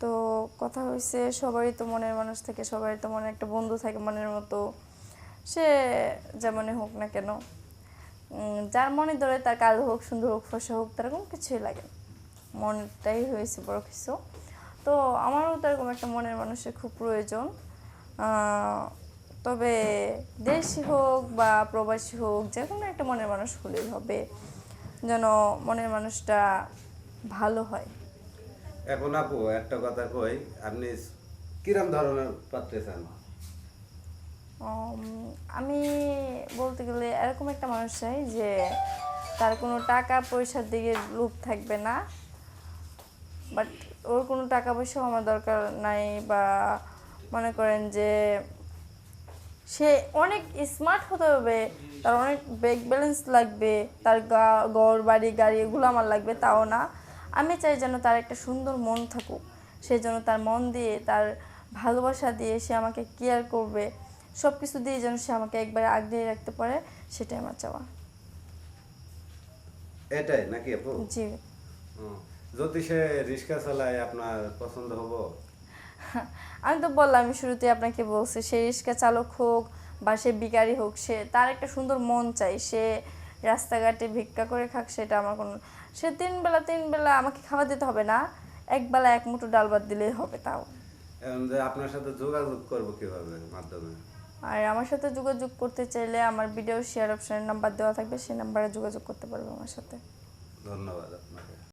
তো কথা হয়েছে সবারই তো মনের মানুষ থাকে, সবারই তো মনে একটা বন্ধু থাকে মনের মতো। সে যেমনই হোক না কেন যার মনে ধরে তার কালো হোক, সুন্দর হোক, ফসা হোক, তার কোনো কিছুই লাগে মনটাই হয়েছে বড় কিছু। তো আমারও তো এরকম একটা মনের মানুষের খুব প্রয়োজন। তবে দেশি হোক বা প্রবাসী হোক যে কোনো একটা মনের মানুষ হলেই হবে, যেন মনের মানুষটা ভালো হয়। এখন আপু, একটা কথা কই, আপনি কিরম ধরনের পাত্রে চান? আমি বলতে গেলে এরকম একটা মানুষ চাই যে তার কোনো টাকা পয়সার দিকে লোভ থাকবে না। বাট ওর কোনো টাকা পয়সাও আমার দরকার নাই বা মনে করেন যে সে অনেক স্মার্ট হতে হবে, তার অনেক ব্যাংক ব্যালেন্স লাগবে, তার গা- ঘর, বাড়ি, গাড়ি এগুলো আমার লাগবে, তাও না। আমি চাই যেন তার একটা সুন্দর মন থাকুক। সে যেন তার মন দিয়ে তার ভালোবাসা দিয়ে সে আমাকে কেয়ার করবে। সব কিছু দিয়ে যেন সে আমাকে একবারে আগলিয়ে রাখতে পারে সেটাই আমার চাওয়া। এটাই নাকি আপু? জি। যদি সে রিক্সা চালায় আপনার পছন্দ হব? আমি তো বললাম আমি শুরুতে আপনাকে বলছি সে রিক্সা চালক হোক বা সে বিকারি হোক সে তার একটা সুন্দর মন চাই। সে রাস্তাঘাটে ভিক্ষা করে খাক সেটা আমার কোনো সে তিন বেলা তিন বেলা আমাকে খাওয়া দিতে হবে না। এক বেলা এক মুঠো ডাল ভাত দিলেই হবে তাও। আপনার সাথে যোগাযোগ করব কীভাবে মাধ্যমে? আর আমার সাথে যোগাযোগ করতে চাইলে আমার ভিডিও শেয়ার অপশনের নাম্বার দেওয়া থাকবে সেই নাম্বারে যোগাযোগ করতে পারবে আমার সাথে। ধন্যবাদ আপনাকে।